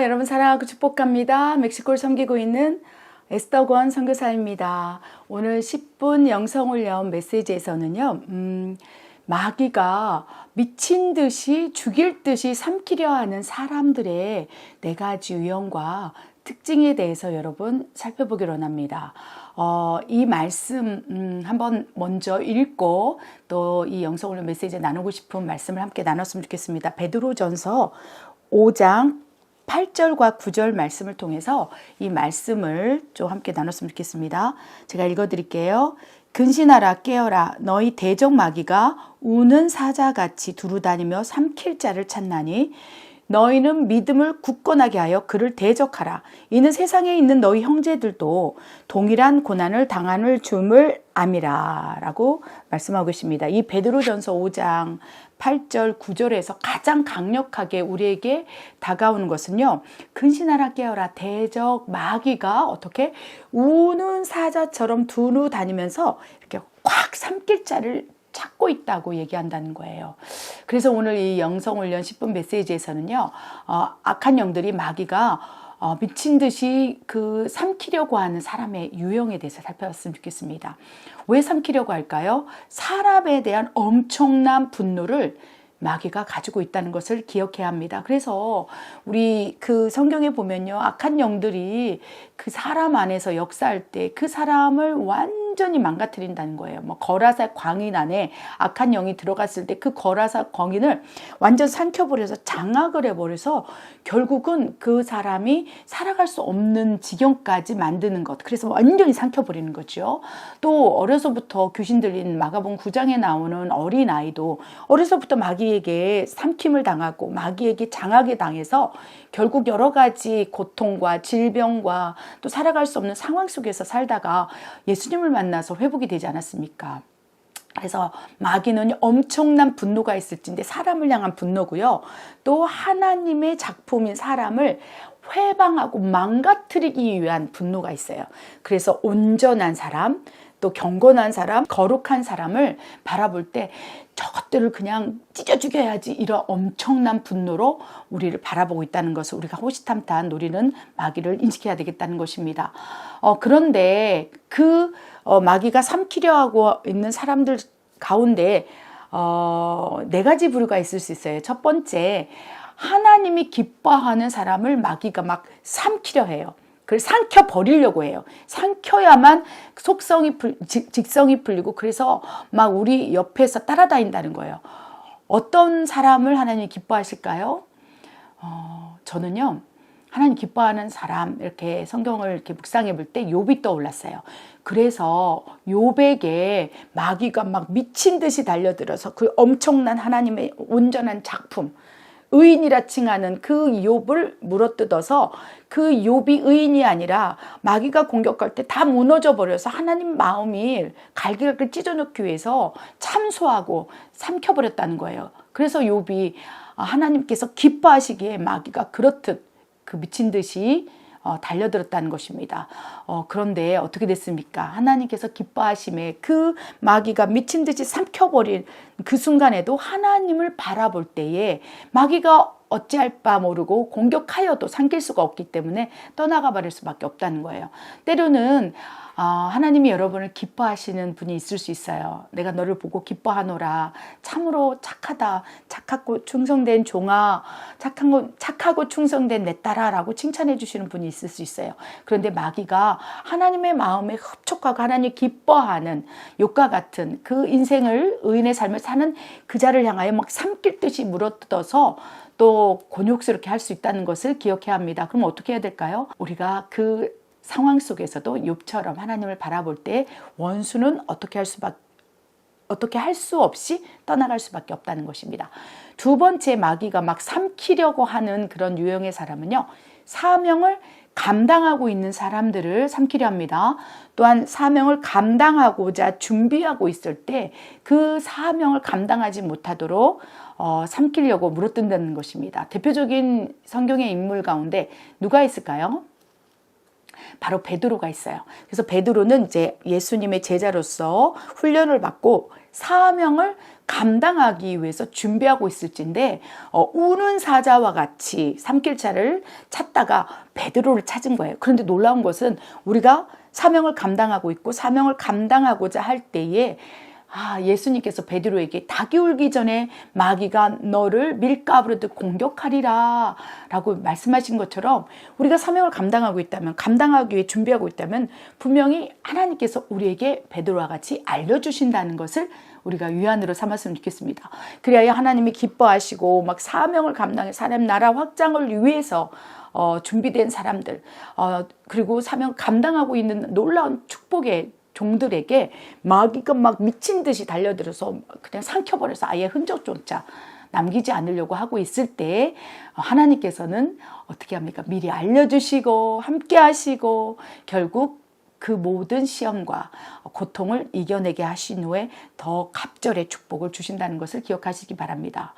여러분 사랑하고 축복합니다. 멕시코를 섬기고 있는 에스더권 선교사입니다. 오늘 10분 영성훈련 메시지에서는요, 음, 마귀가 미친 듯이 죽일 듯이 삼키려 하는 사람들의 네 가지 유형과 특징에 대해서 여러분 살펴보기로 합니다. 어, 이 말씀 음, 한번 먼저 읽고 또 이 영성훈련 메시지 나누고 싶은 말씀을 함께 나눴으면 좋겠습니다. 베드로전서 5장 8절과 9절 말씀을 통해서 이 말씀을 좀 함께 나눴으면 좋겠습니다. 제가 읽어 드릴게요. 근신하라 깨어라 너희 대적 마귀가 우는 사자같이 두루다니며 삼킬 자를 찾나니 너희는 믿음을 굳건하게 하여 그를 대적하라. 이는 세상에 있는 너희 형제들도 동일한 고난을 당하는 줌을 암이라. 라고 말씀하고 있습니다. 이 베드로전서 5장 8절, 9절에서 가장 강력하게 우리에게 다가오는 것은요. 근신하라 깨어라. 대적 마귀가 어떻게 우는 사자처럼 두루 다니면서 이렇게 꽉 삼킬 자를 찾고 있다고 얘기한다는 거예요. 그래서 오늘 이 영성훈련 10분 메시지에서는요, 어, 악한 영들이 마귀가 어, 미친 듯이 그 삼키려고 하는 사람의 유형에 대해서 살펴봤으면 좋겠습니다. 왜 삼키려고 할까요? 사람에 대한 엄청난 분노를 마귀가 가지고 있다는 것을 기억해야 합니다. 그래서 우리 그 성경에 보면요. 악한 영들이 그 사람 안에서 역사할 때 그 사람을 완 전히 망가뜨린다는 거예요. 뭐 거라사 광인 안에 악한 영이 들어갔을 때 그 거라사 광인을 완전 삼켜버려서 장악을 해버려서 결국은 그 사람이 살아갈 수 없는 지경까지 만드는 것. 그래서 완전히 삼켜버리는 거죠. 또 어려서부터 귀신 들린 마가본 9장에 나오는 어린 아이도 어려서부터 마귀에게 삼킴을 당하고 마귀에게 장악에 당해서 결국 여러 가지 고통과 질병과 또 살아갈 수 없는 상황 속에서 살다가 예수님을 만 나서 회복이 되지 않았습니까? 그래서 마귀는 엄청난 분노가 있을진데 사람을 향한 분노고요. 또 하나님의 작품인 사람을 회방하고 망가뜨리기 위한 분노가 있어요. 그래서 온전한 사람, 또 경건한 사람, 거룩한 사람을 바라볼 때 저것들을 그냥 찢어 죽여야지 이런 엄청난 분노로 우리를 바라보고 있다는 것을 우리가 호시탐탐 노리는 마귀를 인식해야 되겠다는 것입니다. 어, 그런데 그 어, 마귀가 삼키려 하고 있는 사람들 가운데 어, 네 가지 부류가 있을 수 있어요. 첫 번째, 하나님이 기뻐하는 사람을 마귀가 막 삼키려 해요. 그걸 삼켜 버리려고 해요. 삼켜야만 속성이 풀, 직성이 풀리고 그래서 막 우리 옆에서 따라다닌다는 거예요. 어떤 사람을 하나님이 기뻐하실까요? 어, 저는요. 하나님 기뻐하는 사람 이렇게 성경을 이렇게 묵상해 볼 때 욥이 떠올랐어요. 그래서 욥에게 마귀가 막 미친 듯이 달려들어서 그 엄청난 하나님의 온전한 작품 의인이라 칭하는 그 욥을 물어뜯어서 그 욥이 의인이 아니라 마귀가 공격할 때 다 무너져 버려서 하나님 마음이 갈기갈기 찢어놓기 위해서 참소하고 삼켜버렸다는 거예요. 그래서 욥이 하나님께서 기뻐하시기에 마귀가 그렇듯 그 미친 듯이 어, 달려들었다는 것입니다. 어, 그런데 어떻게 됐습니까? 하나님께서 기뻐하심에 그 마귀가 미친 듯이 삼켜버린 그 순간에도 하나님을 바라볼 때에 마귀가 어찌할 바 모르고 공격하여도 삼킬 수가 없기 때문에 떠나가 버릴 수밖에 없다는 거예요. 때로는 어, 하나님이 여러분을 기뻐하시는 분이 있을 수 있어요. 내가 너를 보고 기뻐하노라. 참으로 착하다. 착하고 충성된 종아. 착한 거, 착하고 충성된 내 딸아라고 칭찬해 주시는 분이 있을 수 있어요. 그런데 마귀가 하나님의 마음에 흡족하고 하나님 기뻐하는 욕과 같은 그 인생을 의인의 삶을 사는 그 자를 향하여 막 삼킬 듯이 물어뜯어서 또 곤욕스럽게 할 수 있다는 것을 기억해야 합니다. 그럼 어떻게 해야 될까요? 우리가 그 상황 속에서도 욥처럼 하나님을 바라볼 때 원수는 어떻게 할 수밖에 어떻게 할 수 없이 떠나갈 수밖에 없다는 것입니다. 두 번째 마귀가 막 삼키려고 하는 그런 유형의 사람은요. 사명을 감당하고 있는 사람들을 삼키려 합니다. 또한 사명을 감당하고자 준비하고 있을 때 그 사명을 감당하지 못하도록 어, 삼키려고 물어뜯는 것입니다. 대표적인 성경의 인물 가운데 누가 있을까요? 바로 베드로가 있어요. 그래서 베드로는 이제 예수님의 제자로서 훈련을 받고 사명을 감당하기 위해서 준비하고 있을진데 어, 우는 사자와 같이 삼킬차를 찾다가 베드로를 찾은 거예요. 그런데 놀라운 것은 우리가 사명을 감당하고 있고 사명을 감당하고자 할 때에 아, 예수님께서 베드로에게 닭이 울기 전에 마귀가 너를 밀가부르듯 공격하리라 라고 말씀하신 것처럼 우리가 사명을 감당하고 있다면 감당하기 위해 준비하고 있다면 분명히 하나님께서 우리에게 베드로와 같이 알려주신다는 것을 우리가 위안으로 삼았으면 좋겠습니다. 그래야 하나님이 기뻐하시고 막 사명을 감당해 사람 나라 확장을 위해서 어, 준비된 사람들 어, 그리고 사명 감당하고 있는 놀라운 축복의 종들에게 마귀가 막 미친 듯이 달려들어서 그냥 삼켜버려서 아예 흔적조차 남기지 않으려고 하고 있을 때 하나님께서는 어떻게 합니까? 미리 알려주시고 함께 하시고 결국 그 모든 시험과 고통을 이겨내게 하신 후에 더 갑절의 축복을 주신다는 것을 기억하시기 바랍니다.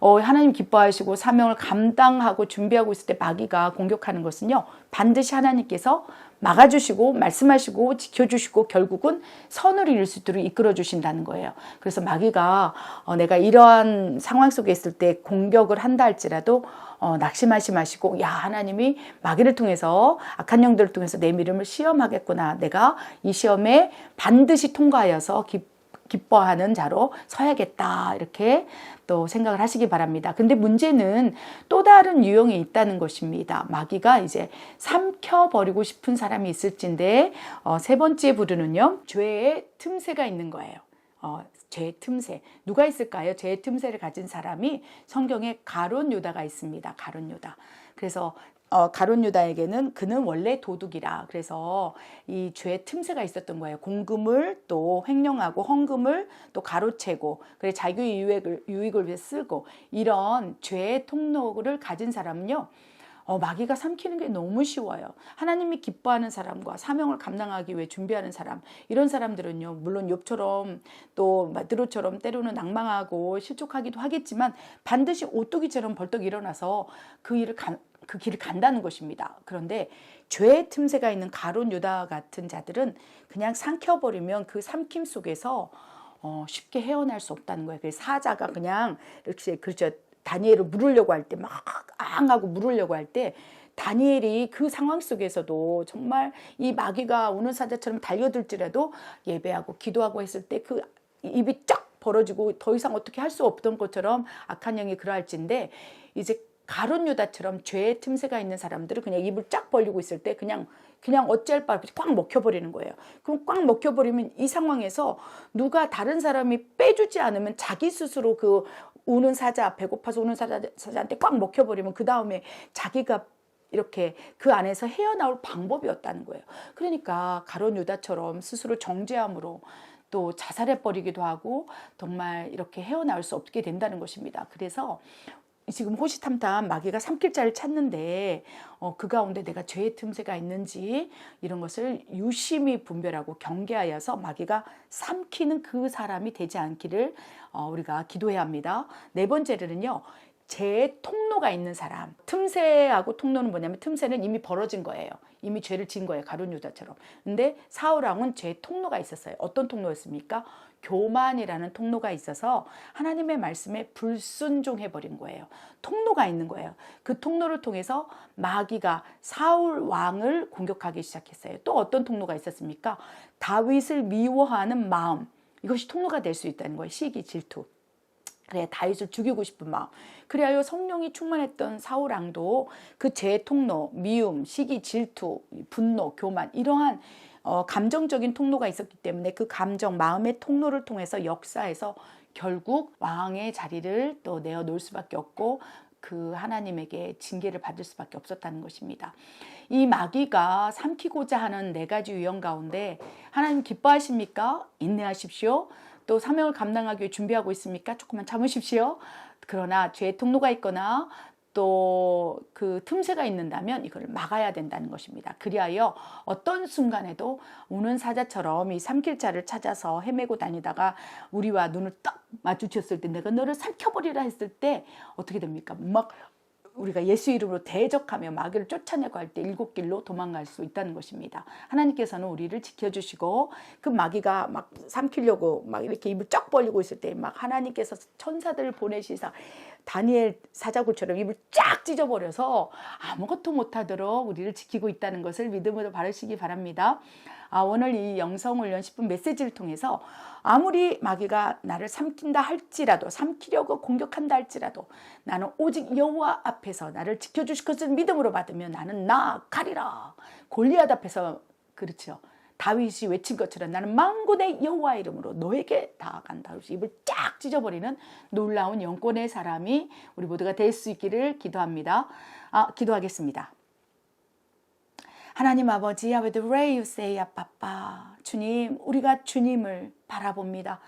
어, 하나님 기뻐하시고 사명을 감당하고 준비하고 있을 때 마귀가 공격하는 것은요, 반드시 하나님께서 막아주시고 말씀하시고 지켜주시고 결국은 선을 이룰 수 있도록 이끌어 주신다는 거예요. 그래서 마귀가 어, 내가 이러한 상황 속에 있을 때 공격을 한다 할지라도 어, 낙심하지 마시고 야 하나님이 마귀를 통해서 악한 영들을 통해서 내 믿음을 시험하겠구나. 내가 이 시험에 반드시 통과하여서 기, 기뻐하는 자로 서야겠다. 이렇게 또 생각을 하시기 바랍니다. 근데 문제는 또 다른 유형이 있다는 것입니다. 마귀가 이제 삼켜버리고 싶은 사람이 있을진데, 어, 세 번째 부르는요, 죄의 틈새가 있는 거예요. 어, 죄의 틈새. 누가 있을까요? 죄의 틈새를 가진 사람이 성경에 가론 유다가 있습니다. 가론 유다. 그래서 어, 가론 유다에게는 그는 원래 도둑이라 그래서 이 죄의 틈새가 있었던 거예요. 공금을 또 횡령하고 헌금을 또 가로채고 그래 자기 유익을 유익을 위해 쓰고 이런 죄의 통로를 가진 사람은요. 어, 마귀가 삼키는 게 너무 쉬워요. 하나님이 기뻐하는 사람과 사명을 감당하기 위해 준비하는 사람, 이런 사람들은요, 물론 욥처럼 또 마드로처럼 때로는 낭망하고 실족하기도 하겠지만 반드시 오뚜기처럼 벌떡 일어나서 그 일을 가, 그 길을 간다는 것입니다. 그런데 죄의 틈새가 있는 가론 유다 같은 자들은 그냥 삼켜버리면 그 삼킴 속에서 어, 쉽게 헤어날 수 없다는 거예요. 그래서 사자가 그냥 이렇게 그렇죠. 다니엘을 물으려고 할 때 막 앙하고 물으려고 할 때 다니엘이 그 상황 속에서도 정말 이 마귀가 우는 사자처럼 달려들지라도 예배하고 기도하고 했을 때 그 입이 쫙 벌어지고 더 이상 어떻게 할 수 없던 것처럼 악한 영이 그러할진데 이제 가론 유다처럼 죄의 틈새가 있는 사람들은 그냥 입을 쫙 벌리고 있을 때 그냥 그냥 어찌할 바 없이 꽉 먹혀버리는 거예요. 그럼 꽉 먹혀버리면 이 상황에서 누가 다른 사람이 빼주지 않으면 자기 스스로 그 우는 사자, 배고파서 우는 사자, 사자한테 꽉 먹혀버리면 그 다음에 자기가 이렇게 그 안에서 헤어나올 방법이 없다는 거예요. 그러니까 가론 유다처럼 스스로 정죄함으로 또 자살해 버리기도 하고 정말 이렇게 헤어나올 수 없게 된다는 것입니다. 그래서 지금 호시탐탐 마귀가 삼킬자를 찾는데 어, 그 가운데 내가 죄의 틈새가 있는지 이런 것을 유심히 분별하고 경계하여서 마귀가 삼키는 그 사람이 되지 않기를 어, 우리가 기도해야 합니다. 네 번째로는요. 죄의 통로가 있는 사람. 틈새하고 통로는 뭐냐면 틈새는 이미 벌어진 거예요. 이미 죄를 진 거예요. 가룟 유다처럼. 근데 사울 왕은 죄의 통로가 있었어요. 어떤 통로였습니까? 교만이라는 통로가 있어서 하나님의 말씀에 불순종해 버린 거예요. 통로가 있는 거예요. 그 통로를 통해서 마귀가 사울 왕을 공격하기 시작했어요. 또 어떤 통로가 있었습니까? 다윗을 미워하는 마음. 이것이 통로가 될 수 있다는 거예요. 시기, 질투. 그래 다윗을 죽이고 싶은 마음. 그래야 성령이 충만했던 사울 왕도 그 죄의 통로, 미움, 시기, 질투, 분노, 교만 이러한 어, 감정적인 통로가 있었기 때문에 그 감정, 마음의 통로를 통해서 역사에서 결국 왕의 자리를 또 내어 놓을 수밖에 없고 그 하나님에게 징계를 받을 수밖에 없었다는 것입니다. 이 마귀가 삼키고자 하는 네 가지 유형 가운데 하나님 기뻐하십니까? 인내하십시오. 또 사명을 감당하기 위해 준비하고 있습니까? 조금만 참으십시오. 그러나 죄의 통로가 있거나 또 그 틈새가 있는다면 이걸 막아야 된다는 것입니다. 그리하여 어떤 순간에도 우는 사자처럼 이 삼킬자를 찾아서 헤매고 다니다가 우리와 눈을 딱 마주쳤을 때 내가 너를 삼켜버리라 했을 때 어떻게 됩니까? 막 우리가 예수 이름으로 대적하며 마귀를 쫓아내고 할 때 일곱 길로 도망갈 수 있다는 것입니다. 하나님께서는 우리를 지켜주시고 그 마귀가 막 삼키려고 막 이렇게 입을 쩍 벌리고 있을 때 막 하나님께서 천사들을 보내시사 다니엘 사자굴처럼 입을 쫙 찢어버려서 아무것도 못하도록 우리를 지키고 있다는 것을 믿음으로 바르시기 바랍니다. 아, 오늘 이 영성훈련 10분 메시지를 통해서 아무리 마귀가 나를 삼킨다 할지라도 삼키려고 공격한다 할지라도 나는 오직 여호와 앞에서 나를 지켜주실 것을 믿음으로 받으면 나는 나아가리라. 골리앗 앞에서 그렇죠. 다윗이 외친 것처럼 나는 망군의 여호와 이름으로 너에게 나아간다. 그래서 입을 쫙 찢어버리는 놀라운 영권의 사람이 우리 모두가 될 수 있기를 기도합니다. 아, 기도하겠습니다. 하나님 아버지, I would pray you say, 아빠빠. 주님, 우리가 주님을 바라봅니다.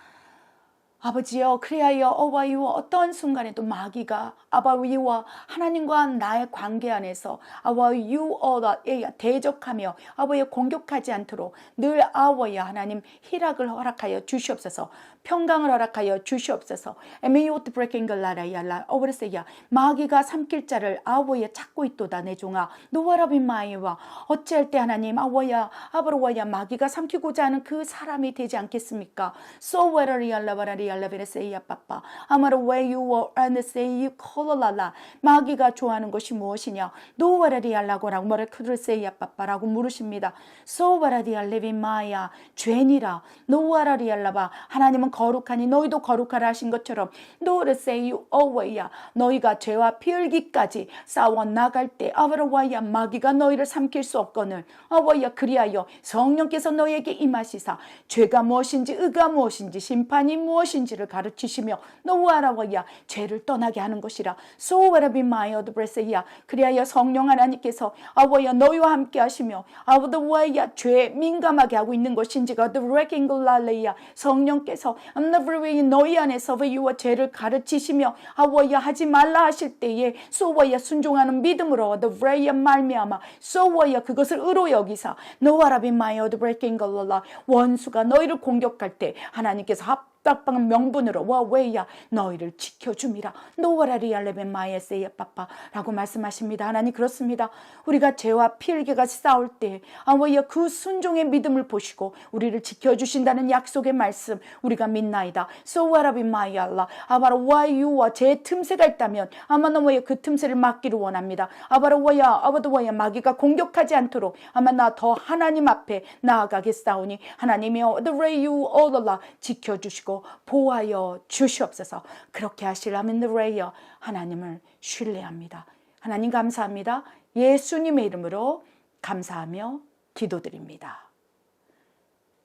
아버지여, 그리하여 어와이와 어떠한 순간에도 마귀가 아바위와 하나님과 나의 관계 안에서 아와유어다 대적하며 아버지 공격하지 않도록 늘 아워야 하나님 희락을 허락하여 주시옵소서 평강을 허락하여 주시옵소서. 에메이오트 브레이킹 글라라 야라 어브레세야 마귀가 삼킬 자를 아워야 찾고 있도다 내 종아. 노아라빈 마이와. 어찌할 때 하나님 아워야 아브로와야 마귀가 삼키고자 하는 그 사람이 되지 않겠습니까? 소웨라리알라바라리 알라베레세이야 빠빠 아마로 where you were and say you 콜라라 마귀가 좋아하는 것이 무엇이냐? 노와라리알라고라고 뭐를 크르세이야 빠빠라고 물으십니다. 소와라리알레빈 마야 죄니라. 노와라리알라바 하나님은 거룩하니 너희도 거룩하라 하신 것처럼 노르세유 어웨야 너희가 죄와 피흘기까지 싸워 나갈 때 아브라와야 마귀가 너희를 삼킬 수 없거늘. 어웨야 그리하여 성령께서 너희에게 임하시사 죄가 무엇인지 의가 무엇인지 심판이 무엇인지 무엇인지를 가르치시며 노우아라와야 죄를 떠나게 하는 것이라. 소와라비 마이어드 브레세야 그리하여 성령 하나님께서 아워야 너희와 함께 하시며 아우드와야 죄에 민감하게 하고 있는 것인지가 the wrecking 글랄레야 성령께서 암나브레이 너희 안에서 왜유와 죄를 가르치시며 아워야 하지 말라 하실 때에 소와야 순종하는 믿음으로 브레이야 말미암아 소와야 그것을 의로 여기사. 노아라비 마이어드 브레이킹 글랄라 원수가 너희를 공격할 때 하나님께서 합 빡빡한 명분으로 와웨이야 너희를 지켜줌이라 노와라리 알레벤 마이에세야 빠빠라고 말씀하십니다. 하나님 그렇습니다. 우리가 죄와 피흘개가 싸울 때 아와야 그 순종의 믿음을 보시고 우리를 지켜주신다는 약속의 말씀 우리가 믿나이다. 소와라비 마이알라 아바라 와이유와 제 틈새가 있다면 아마 너머의 그 틈새를 막기를 원합니다. 아바라 와야 아바도 와야 마귀가 공격하지 않도록 아마 나 더 하나님 앞에 나아가겠사오니 하나님이여 the way you all Allah 지켜주시고 보호하여 주시옵소서. 그렇게 하시려면 레이어 하나님을 신뢰합니다. 하나님 감사합니다. 예수님의 이름으로 감사하며 기도드립니다.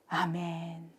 아멘.